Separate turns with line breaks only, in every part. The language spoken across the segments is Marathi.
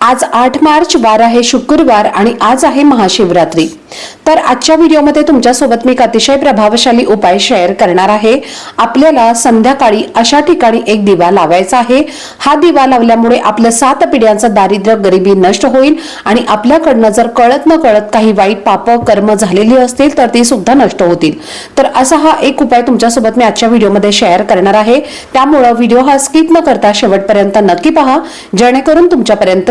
आज आठ मार्च वार आहे शुक्रवार आणि आज आहे महाशिवरात्री. तर आजच्या व्हिडिओमध्ये तुमच्यासोबत मी एक अतिशय प्रभावशाली उपाय शेअर करणार आहे. आपल्याला संध्याकाळी अशा ठिकाणी एक दिवा लावायचा आहे. हा दिवा लावल्यामुळे आपलं सात पिढ्यांचं दारिद्र्य गरिबी नष्ट होईल आणि आपल्याकडनं जर कळत न कळत काही वाईट पाप कर्म झालेली असतील तर ती सुद्धा नष्ट होतील. तर असा हा एक उपाय तुमच्यासोबत मी आजच्या व्हिडिओमध्ये शेअर करणार आहे. त्यामुळं व्हिडिओ हा स्किप न करता शेवटपर्यंत नक्की पहा. जेणेकरून तुमच्यापर्यंत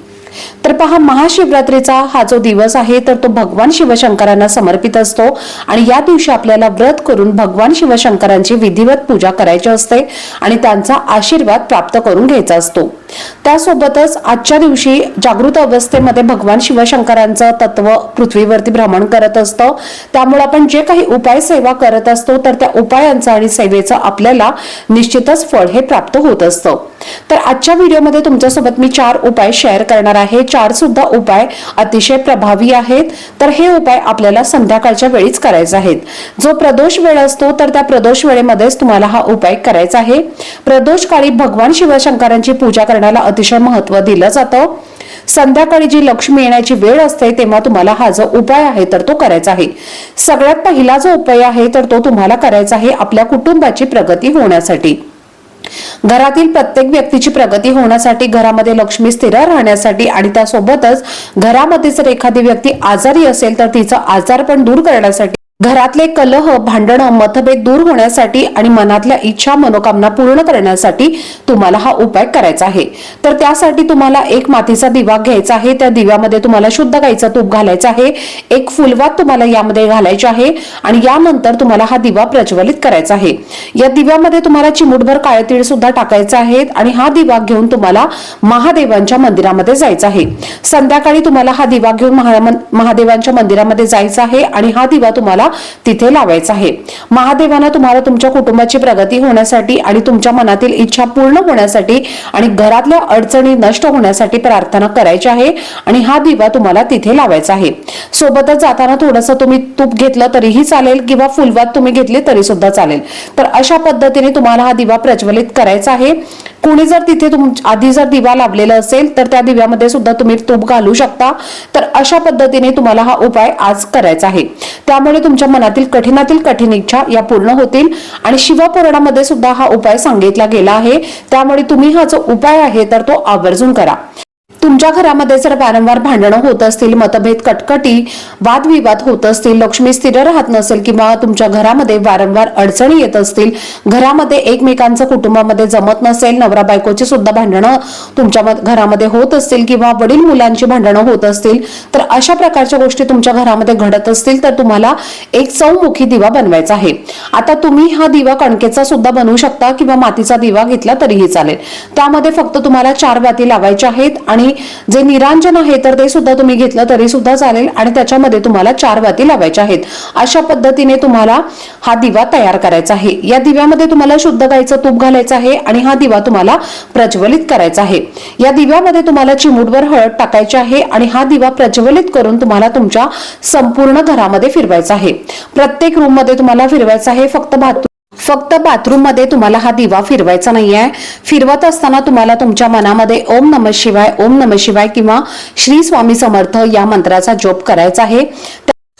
तर पहा महाशिवरात्रीचा हा जो दिवस आहे तर तो भगवान शिवशंकरांना समर्पित असतो. आणि या दिवशी आपल्याला व्रत करून भगवान शिवशंकरांची विधिवत पूजा करायची असते आणि त्यांचा आशीर्वाद प्राप्त करून घ्यायचा असतो. त्यासोबतच आजच्या दिवशी जागृत अवस्थेमध्ये भगवान शिवशंकरांचं तत्व पृथ्वीवरती भ्रमण करत असतं. त्यामुळे आपण जे काही उपाय सेवा करत असतो तर त्या उपायांचं आणि सेवेचं आपल्याला निश्चितच फळ हे प्राप्त होत असतं. तर आजच्या व्हिडिओमध्ये तुमच्यासोबत मी चार उपाय शेअर करणार आहे हे चार सुद्धा उपाय अतिशय प्रभावी आहेत. तर हे उपाय आपल्याला संध्याकाळच्या वेळीच करायचे आहेत. जो प्रदोष वेळ असतो तर त्या प्रदोष वेळेमध्येच तुम्हाला हा उपाय करायचा आहे. प्रदोष काळी भगवान शिवशंकरांची पूजा करण्याला अतिशय महत्त्व दिलं जातं. संध्याकाळी जी लक्ष्मी येण्याची वेळ असते तेव्हा तुम्हाला हा जो उपाय आहे तर तो करायचा आहे. सगळ्यात पहिला जो उपाय आहे तर तो तुम्हाला करायचा आहे आपल्या कुटुंबाची प्रगती होण्यासाठी. घरातील प्रत्येक व्यक्तीची प्रगती होण्यासाठी घरामध्ये लक्ष्मी स्थिर राहण्यासाठी आणि त्यासोबतच घरामध्ये जर एखादी व्यक्ती आजारी असेल तर तिचा आजार पण दूर करण्यासाठी घरातले कलह भांडणं मतभेद दूर होण्यासाठी आणि मनातल्या इच्छा मनोकामना पूर्ण करण्यासाठी तुम्हाला हा उपाय करायचा आहे. तर त्यासाठी तुम्हाला एक मातीचा दिवा घ्यायचा आहे. त्या दिव्यामध्ये तुम्हाला शुद्ध गाईचा तूप घालायचं आहे. एक फुलवात तुम्हाला यामध्ये घालायचे आहे आणि यानंतर तुम्हाला हा दिवा प्रज्वलित करायचा आहे. या दिव्यामध्ये तुम्हाला चिमुटभर काळे तीळ सुद्धा टाकायचे आहेत आणि हा दिवा घेऊन तुम्हाला महादेवांच्या मंदिरामध्ये जायचं आहे. संध्याकाळी तुम्हाला हा दिवा घेऊन महादेवांच्या मंदिरामध्ये जायचं आहे आणि हा दिवा तुम्हाला तिथे लावायचा आहे. महादेवांना तुम्हाला तुमच्या कुटुंबाची प्रगती होण्यासाठी आणि तुमच्या मनातील इच्छा पूर्ण होण्यासाठी आणि घरातल्या अडचणी नष्ट होण्यासाठी प्रार्थना करायची आहे आणि हा दिवा तुम्हाला तिथे लावायचा आहे. सोबतच जाताना थोडंसं तुम्ही तूप घेतलं तरीही चालेल किंवा फुलवात तुम्ही घेतली तरी सुद्धा चालेल. तर अशा पद्धतीने तुम्हाला हा दिवा प्रज्वलित करायचा आहे. कुणी जर तिथे आधी जर दिवा लावलेला असेल तर त्या दिव्यामध्ये सुद्धा तुम्ही तूप घालू शकता. तर अशा पद्धतीने तुम्हाला हा उपाय आज करायचा आहे. त्यामुळे तुमच्या मनातील कठीणातील कठीण इच्छा या पूर्ण होतील. आणि शिवपुराणामध्ये सुद्धा हा उपाय सांगितला गेला आहे. त्यामुळे तुम्ही हा जो उपाय आहे तर तो आवर्जून करा. तुमच्या घरामध्ये जर वारंवार भांडणं होत असतील मतभेद कटकटी वादविवाद होत असतील लक्ष्मी स्थिर राहत नसेल किंवा तुमच्या घरामध्ये वारंवार अडचणी येत असतील घरामध्ये एकमेकांचं कुटुंबामध्ये जमत नसेल नवरा बायकोची सुद्धा भांडणं तुमच्या घरामध्ये होत असतील किंवा वडील मुलांची भांडणं होत असतील तर अशा प्रकारच्या गोष्टी तुमच्या घरामध्ये घडत असतील तर तुम्हाला एक चौमुखी दिवा बनवायचा आहे. आता तुम्ही हा दिवा कणकेचा सुद्धा बनवू शकता किंवा मातीचा दिवा घेतला तरीही चालेल. त्यामध्ये फक्त तुम्हाला चार बाती लावायच्या आहेत आणि जे निरांजन आहे तर ते सुद्धा तुम्ही घेतलं तरी सुद्धा चालेल आणि त्याच्यामध्ये तुम्हाला चार वाती लावायच्या आहेत. अशा पद्धतीने तुम्हाला हा दिवा तयार करायचा आहे. या दिव्यामध्ये तुम्हाला शुद्ध गाईचं तूप घालायचं आहे आणि हा दिवा तुम्हाला प्रज्वलित करायचा आहे. या दिव्यामध्ये तुम्हाला चिमूटभर हळद टाकायची आहे आणि हा दिवा प्रज्वलित करून तुम्हाला तुमच्या संपूर्ण घरामध्ये फिरवायचा आहे. प्रत्येक रूममध्ये तुम्हाला फिरवायचा आहे फक्त बाथरूम फक्त बाथरूममध्ये तुम्हाला हा दिवा फिरवायचा नाही आहे फिरवत असताना तुम्हाला तुमच्या मनामध्ये ओम नम शिवाय ओम नम शिवाय किंवा श्री स्वामी समर्थ या मंत्राचा जप करायचा आहे.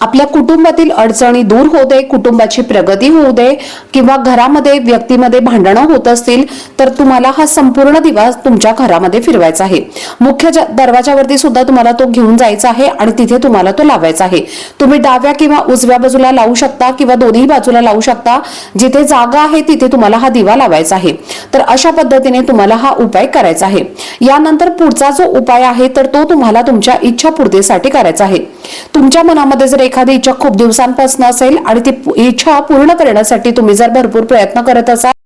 आपल्या कुटुंबातील अडचणी दूर होऊ दे कुटुंबाची प्रगती होऊ दे किंवा घरामध्ये व्यक्तीमध्ये भांडणं होत असतील तर तुम्हाला हा संपूर्ण दिवस तुमच्या घरामध्ये फिरवायचा आहे. मुख्य ज- दरवाजावरती सुद्धा तुम्हाला तो घेऊन जायचा आहे आणि तिथे तुम्हाला तो लावायचा आहे. तुम्ही डाव्या किंवा उजव्या बाजूला लावू शकता किंवा दोन्ही बाजूला लावू शकता. जिथे जागा आहे तिथे तुम्हाला हा दिवा लावायचा आहे. तर अशा पद्धतीने तुम्हाला हा उपाय करायचा आहे. यानंतर पुढचा जो उपाय आहे तर तो तुम्हाला तुमच्या इच्छापूर्तीसाठी करायचा आहे. तुमच्या मनामध्ये जर एखादी इच्छा खूप दिवसांपासून असेल आणि ती इच्छा पूर्ण करण्यासाठी तुम्ही जर भरपूर प्रयत्न करत असाल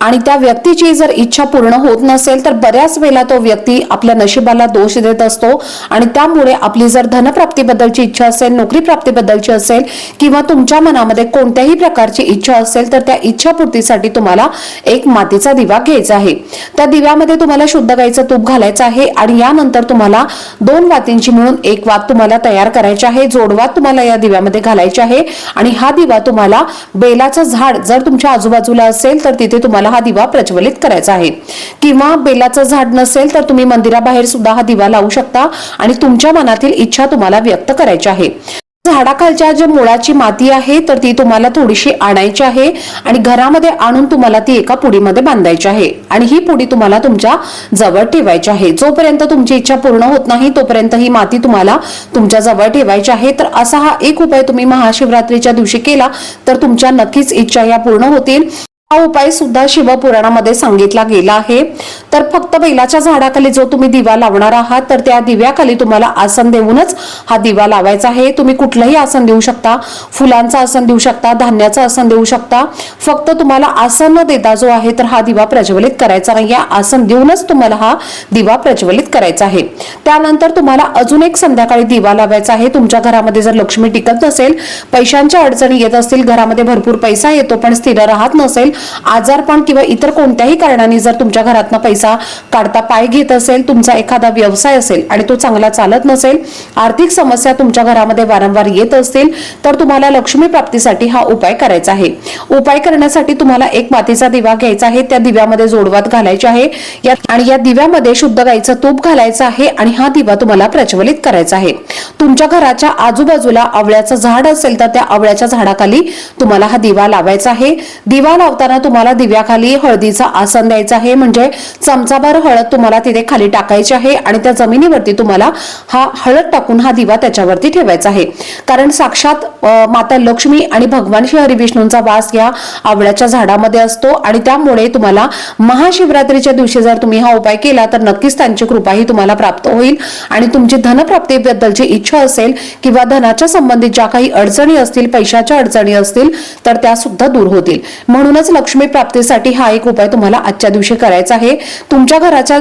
आणि त्या व्यक्तीची जर इच्छा पूर्ण होत नसेल तर बऱ्याच वेळेला तो व्यक्ती आपल्या नशिबाला दोष देत असतो. आणि त्यामुळे आपली जर धनप्राप्तीबद्दलची इच्छा असेल नोकरी प्राप्तीबद्दलची असेल किंवा तुमच्या मनामध्ये कोणत्याही प्रकारची इच्छा असेल तर त्या इच्छापूर्तीसाठी तुम्हाला एक मातीचा दिवा घ्यायचा आहे. त्या दिव्यामध्ये तुम्हाला शुद्ध गाईचं तूप घालायचं आहे आणि यानंतर तुम्हाला दोन वातींची मिळून एक वात तुम्हाला तयार करायची आहे. जोडवात तुम्हाला या दिव्यामध्ये घालायची आहे. आणि हा दिवा तुम्हाला बेलाचं झाड जर तुमच्या आजूबाजूला असेल तर तिथे तुम्हाला हा दिवा प्रज्वलित करायचा आहे. किंवा बेलाचं झाड नसेल तर तुम्ही मंदिराबाहेर सुद्धा हा दिवा लावू शकता आणि तुमच्या मनातील इच्छा तुम्हाला व्यक्त करायची आहे. झाडाखालच्या जे मुळाची माती आहे तर ती तुम्हाला थोडीशी आणायची आहे आणि घरामध्ये आणून तुम्हाला ती एका पुडीमध्ये बांधायची आहे. आणि ही पुडी तुम्हाला तुमच्या जवळ ठेवायची आहे. जोपर्यंत तुमची इच्छा पूर्ण होत नाही तोपर्यंत ही माती तुम्हाला तुमच्या जवळ ठेवायची आहे. तर असा हा एक उपाय तुम्ही महाशिवरात्रीच्या दिवशी केला तर तुमच्या नक्कीच इच्छा या पूर्ण होतील. हा उपाय सुद्धा शिवपुराणामध्ये सांगितला गेला आहे. तर फक्त बैलाच्या झाडाखाली जो तुम्ही दिवा लावणार आहात तर त्या दिव्याखाली तुम्हाला आसन देऊनच हा दिवा लावायचा आहे. तुम्ही कुठलंही आसन देऊ शकता फुलांचं आसन देऊ शकता धान्याचं आसन देऊ शकता. फक्त तुम्हाला आसन न देता जो आहे तर हा दिवा प्रज्वलित करायचा नाही. या आसन देऊनच तुम्हाला हा दिवा प्रज्वलित करायचा आहे. त्यानंतर तुम्हाला अजून एक संध्याकाळी दिवा लावायचा आहे. तुमच्या घरामध्ये जर लक्ष्मी टिकत नसेल पैशांच्या अडचणी येत असतील घरामध्ये भरपूर पैसा येतो पण स्थिर राहत नसेल आजारपण किंवा इतर कोणत्याही कारणाने जर तुमच्या घरातनं पैसा काढता पाय घेत असेल तुमचा एखादा व्यवसाय असेल आणि तो चांगला चालत नसेल आर्थिक समस्या तुमच्या घरामध्ये वारंवार येत असतील तर तुम्हाला लक्ष्मी प्राप्तीसाठी हा उपाय करायचा आहे. उपाय करण्यासाठी तुम्हाला एक मातीचा दिवा घ्यायचा आहे त्या दिव्यामध्ये जोडवात घालायचे आहे. आणि या दिव्यामध्ये शुद्ध गाईचं तूप घालायचं आहे आणि हा दिवा तुम्हाला प्रज्वलित करायचा आहे. तुमच्या घराच्या आजूबाजूला आवळ्याचं झाड असेल तर त्या आवळ्याच्या झाडाखाली तुम्हाला हा दिवा लावायचा आहे. दिवा लावताना तुम्हाला दिव्याखाली हळदीचा आसन द्यायचा आहे. म्हणजे चमचाभर हळद तुम्हाला तिथे खाली टाकायची आहे आणि त्या जमिनीवरती तुम्हाला हा हळद टाकून हा दिवा त्याच्यावरती ठेवायचा आहे. कारण साक्षात माता लक्ष्मी आणि भगवान श्री हरिविष्णूंचा वास या आवळ्याच्या झाडामध्ये असतो आणि त्यामुळे तुम्हाला महाशिवरात्रीच्या दिवशी जर तुम्ही हा उपाय केला तर नक्कीच त्यांची कृपाही तुम्हाला प्राप्त होईल. आणि तुमची धनप्राप्तीबद्दलची इच्छा असेल किंवा धनाच्या संबंधित ज्या काही अडचणी असतील पैशाच्या अडचणी असतील तर त्या सुद्धा दूर होतील. म्हणूनच लक्ष्मी प्राप्तीसाठी हा एक उपाय तुम्हाला आजच्या दिवशी करायचा आहे. तुमच्या घराच्या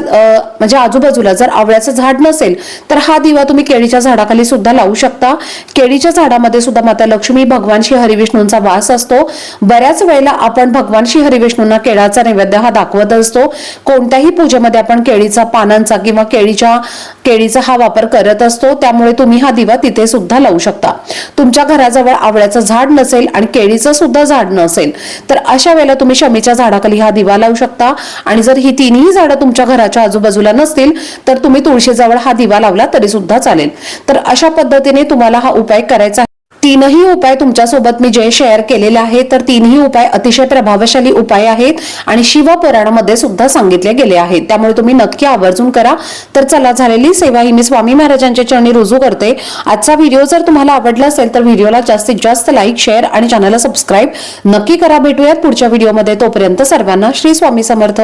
म्हणजे आजूबाजूला जर आवळ्याचं झाड नसेल तर हा दिवा तुम्ही केळीच्या झाडाखाली सुद्धा लावू शकता. केळीच्या झाडामध्ये सुद्धा माता लक्ष्मी भगवान श्री हरिविष्णूंचा वास असतो. बऱ्याच वेळेला आपण भगवान श्री हरिविष्णूंना केळाचा नैवेद्य हा दाखवत असतो. कोणत्याही पूजेमध्ये आपण केळीचा पानांचा किंवा केळीच्या केळीचा हा वापर करत असतो. त्यामुळे तुम्ही हा दिवा तिथे सुद्धा लावू शकता. तुमच्या घराजवळ आवळ्याचं झाड नसेल आणि केळीचं सुद्धा झाड नसेल तर अशा वेळेला तुम्ही शमीच्या झाडाखाली हा दिवा लावू शकता. आणि जर ही तिन्ही झाडं तुमच्या घराच्या आजूबाजूला नसतील तर तुम्ही तुळशीजवळ हा दिवा लावला तरी सुद्धा चालेल. तर अशा पद्धतीने तुम्हाला हा उपाय करायचा तीनही उपाय तुमच्यासोबत मी जे शेअर केलेले आहेत तर तीनही उपाय अतिशय प्रभावशाली उपाय आहेत आणि शिवपुराणामध्ये सुद्धा सांगितले गेले आहेत. त्यामुळे तुम्ही नक्की आवर्जून करा. तर चला झालेली सेवा ही मी स्वामी महाराजांच्या चरणी रुजू करते. आजचा व्हिडिओ जर तुम्हाला आवडला असेल तर व्हिडिओला जास्तीत जास्त लाईक शेअर आणि चॅनलला सबस्क्राईब नक्की करा. भेटूयात पुढच्या व्हिडिओमध्ये. तोपर्यंत सर्वांना श्री स्वामी समर्थ.